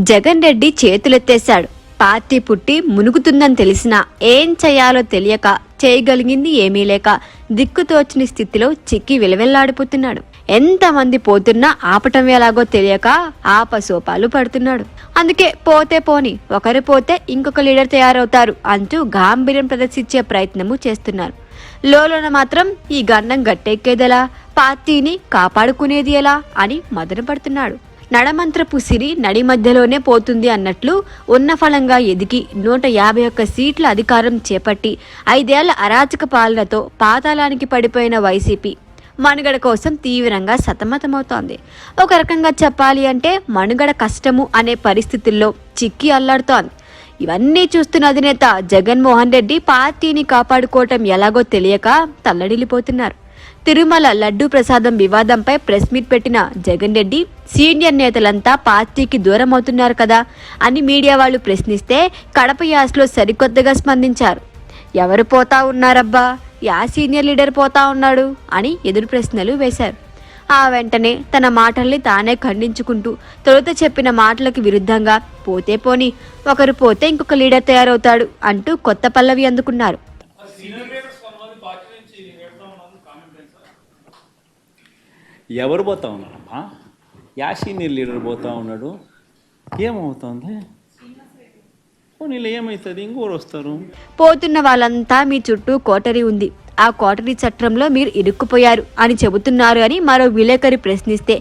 Jagan Reddy చేతులెత్తేశాడు. Party పుట్టి మునుగుతుందని తెలిసినా ఏం చేయాలో తెలియక చేయగలిగింది ఏమీ లేక దిక్కుతోచని స్థితిలో చిక్కి విలవెల్లాడిపోతున్నాడు. ఎంతమంది పోతున్నా ఆపటం ఎలాగో తెలియక ఆపసోపాలు పడుతున్నాడు. అందుకే పోతే పోని ఒకరు పోతే ఇంకొక లీడర్ తయారవుతారు అంటూ గాంభీర్యం ప్రదర్శించే ప్రయత్నము చేస్తున్నారు. లోలోన మాత్రం ఈ గండం గట్టెక్కేదెలా? పార్టీని కాపాడుకునేది ఎలా? అని మదన పడుతున్నాడు నడమంత్రపు సిరి నడి మధ్యలోనే పోతుంది అన్నట్లు ఉన్న ఫలంగా ఎదిగి నూట యాభై ఒక్క సీట్ల అధికారం చేపట్టి ఐదేళ్ళ అరాచక పాలనతో పాతాళానికి పడిపోయిన వైసీపీ మనుగడ కోసం తీవ్రంగా సతమతమవుతోంది. ఒక రకంగా చెప్పాలి అంటే మనుగడ కష్టము అనే పరిస్థితుల్లో చిక్కి అల్లాడుతోంది. ఇవన్నీ చూస్తున్న అధినేత జగన్మోహన్ రెడ్డి పార్టీని కాపాడుకోవటం ఎలాగో తెలియక తల్లడిల్లిపోతున్నారు. తిరుమల లడ్డూ ప్రసాదం వివాదంపై ప్రెస్ మీట్ పెట్టిన జగన్ రెడ్డి సీనియర్ నేతలంతా పార్టీకి దూరం అవుతున్నారు కదా అని మీడియా వాళ్ళు ప్రశ్నిస్తే కడప యాస్లో సరికొత్తగా స్పందించారు. ఎవరు పోతా ఉన్నారబ్బా? యా సీనియర్ లీడర్ పోతా ఉన్నాడు అని ఎదురు ప్రశ్నలు వేశారు. ఆ వెంటనే తన మాటల్ని తానే ఖండించుకుంటూ తొలుత చెప్పిన మాటలకు విరుద్ధంగా పోతే పోని ఒకరు పోతే ఇంకొక లీడర్ తయారవుతాడు అంటూ కొత్త పల్లవి అందుకున్నారు. ఎవరు పోతా ఉన్నారమ్మా? యాసీనియర్ లీడర్ పోతా ఉన్నాడు. ఏమవుతుంది? పోనీళ్ళు ఏమవుతుంది ఇంకోరు వస్తారు. పోతున్న వాళ్ళంతా మీ చుట్టూ కోటరీ ఉంది. ఆ కోటరీ చట్రంలో మీరు ఇరుక్కుపోయారు అని చెబుతున్నారు అని మరో విలేకరి ప్రశ్నిస్తే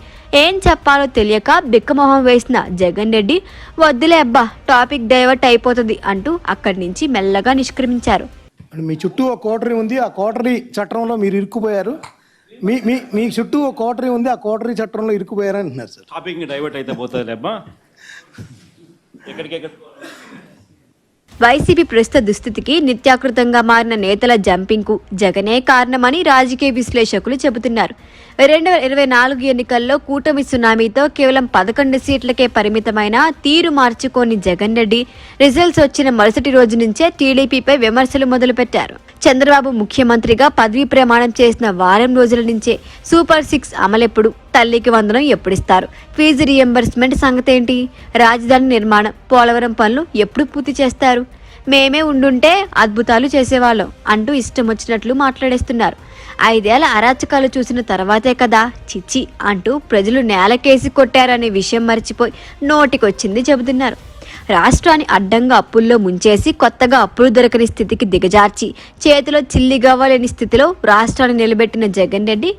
ఏం చెప్పాలో తెలియక బిక్కమొహం వేసిన జగన్ రెడ్డి వద్దులే అబ్బా టాపిక్ డైవర్ట్ అయిపోతుంది అంటూ అక్కడి నుంచి మెల్లగా నిష్క్రమించారు. అంటే మీ చుట్టూ ఒక కోటరీ ఉంది. ఆ కోటరీ చట్టంలో మీరు ఇరుక్కుపోయారు. మీ మీ మీ చుట్టూ ఒక కోటరీ ఉంది ఆ కోటరీ చట్టంలో ఇరుక్కుపోయారని అంటున్నారు సార్. టాపిక్ డైవర్ట్ అయితే పోతుంది అబ్బా ఎక్కడికెక్కడ వైసీపీ ప్రస్తుత దుస్థితికి నిత్యాకృతంగా మారిన నేతల జంపింగ్కు జగనే కారణమని రాజకీయ విశ్లేషకులు చెబుతున్నారు. రెండు వేల ఇరవై నాలుగు ఎన్నికల్లో కూటమి సునామీతో కేవలం పదకొండు సీట్లకే పరిమితమైన తీరు మార్చుకోని జగన్ రెడ్డి రిజల్ట్స్ వచ్చిన మరుసటి రోజు నుంచే టీడీపీపై విమర్శలు మొదలుపెట్టారు. చంద్రబాబు ముఖ్యమంత్రిగా పదవీ ప్రమాణం చేసిన వారం రోజుల నుంచే సూపర్ సిక్స్ అమలెప్పుడు తల్లికి వందనం ఎప్పుడిస్తారు? ఫీజు రియంబర్స్మెంట్ సంగతి ఏంటి రాజధాని నిర్మాణం పోలవరం పనులు ఎప్పుడు పూర్తి చేస్తారు? మేమే ఉండుంటే అద్భుతాలు చేసేవాళ్ళం అంటూ ఇష్టం వచ్చినట్లు మాట్లాడేస్తున్నారు. ఐదేళ్ళ అరాచకాలు చూసిన తర్వాతే కదా చిచ్చి అంటూ ప్రజలు నేలకేసి కొట్టారనే విషయం మర్చిపోయి నోటికొచ్చింది చెబుతున్నారు. రాష్ట్రాన్ని అడ్డంగా అప్పుల్లో ముంచేసి కొత్తగా అప్పులు దొరకని స్థితికి దిగజార్చి చేతిలో చిల్లిగవ్వలేని స్థితిలో రాష్ట్రాన్ని నిలబెట్టిన జగన్ రెడ్డి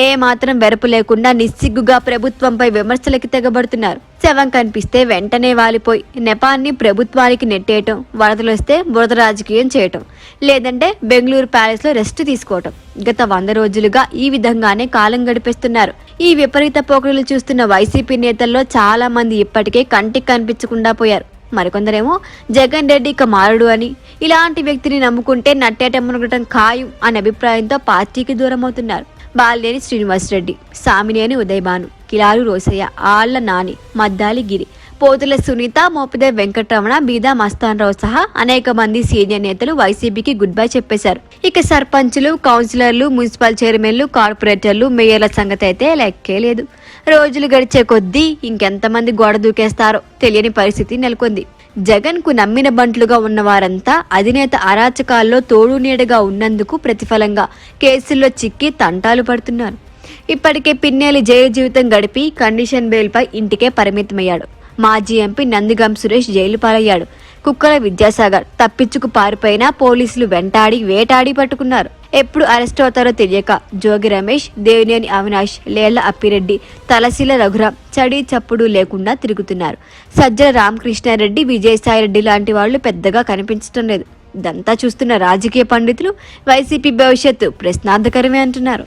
ఏ మాత్రం వెరపు లేకుండా నిస్సిగ్గుగా ప్రభుత్వంపై విమర్శలకి తెగబడుతున్నారు. శవం కనిపిస్తే వెంటనే వాలిపోయి నెపాన్ని ప్రభుత్వానికి నెట్టేయటం వరదలు వస్తే బురద రాజకీయం చేయటం లేదంటే బెంగళూరు ప్యాలెస్లో రెస్ట్ తీసుకోవటం. గత వంద రోజులుగా ఈ విధంగానే కాలం గడిపేస్తున్నారు. ఈ విపరీత పోకడలు చూస్తున్న వైసీపీ నేతల్లో చాలా మంది ఇప్పటికే కంటికి కనిపించకుండా పోయారు. మరికొందరేమో జగన్ రెడ్డి ఇక మారుడు అని. ఇలాంటి వ్యక్తిని నమ్ముకుంటే నట్టేటమ్మనగటం ఖాయం అనే అభిప్రాయంతో పార్టీకి దూరం అవుతున్నారు బాలినేని శ్రీనివాసరెడ్డి సామినేని ఉదయభాను కిలారు రోసయ్య ఆళ్ళ నాని మద్దాలి గిరి. పోతుల సునీత మోపిదే వెంకటరమణ బీదా మస్తానరావు సహా అనేక మంది సీనియర్ నేతలు వైసీపీకి గుడ్ బై చెప్పేశారు. ఇక సర్పంచులు కౌన్సిలర్లు మున్సిపల్ చైర్మన్లు కార్పొరేటర్లు మేయర్ల సంగతి అయితే లెక్కే లేదు. రోజులు గడిచే కొద్దీ ఇంకెంతమంది గోడ దూకేస్తారో? తెలియని పరిస్థితి నెలకొంది. జగన్కు నమ్మిన బంట్లుగా ఉన్న వారంతా అధినేత అరాచకాల్లో తోడు నీడగా ఉన్నందుకు ప్రతిఫలంగా కేసుల్లో చిక్కి తంటాలు పడుతున్నారు. ఇప్పటికే పిన్నేలి జైలు జీవితం గడిపి కండిషన్ బెయిల్పై ఇంటికే పరిమితమయ్యాడు. మాజీ ఎంపీ నందిగం సురేష్ జైలు పాలయ్యాడు. కుక్కల విద్యాసాగర్ తప్పించుకు పారిపోయినా పోలీసులు వెంటాడి వేటాడి పట్టుకున్నారు. ఎప్పుడు అరెస్ట్ అవుతారో తెలియక జోగి రమేష్ దేవినేని అవినాష్ లేళ్ళ అప్పిరెడ్డి తలశీల రఘురాం చడి చప్పుడు లేకుండా తిరుగుతున్నారు. సజ్జల రామకృష్ణారెడ్డి విజయసాయిరెడ్డి లాంటి వాళ్ళు పెద్దగా కనిపించడం లేదు. ఇదంతా చూస్తున్న రాజకీయ పండితులు వైసీపీ భవిష్యత్తు ప్రశ్నార్థకరమే అంటున్నారు.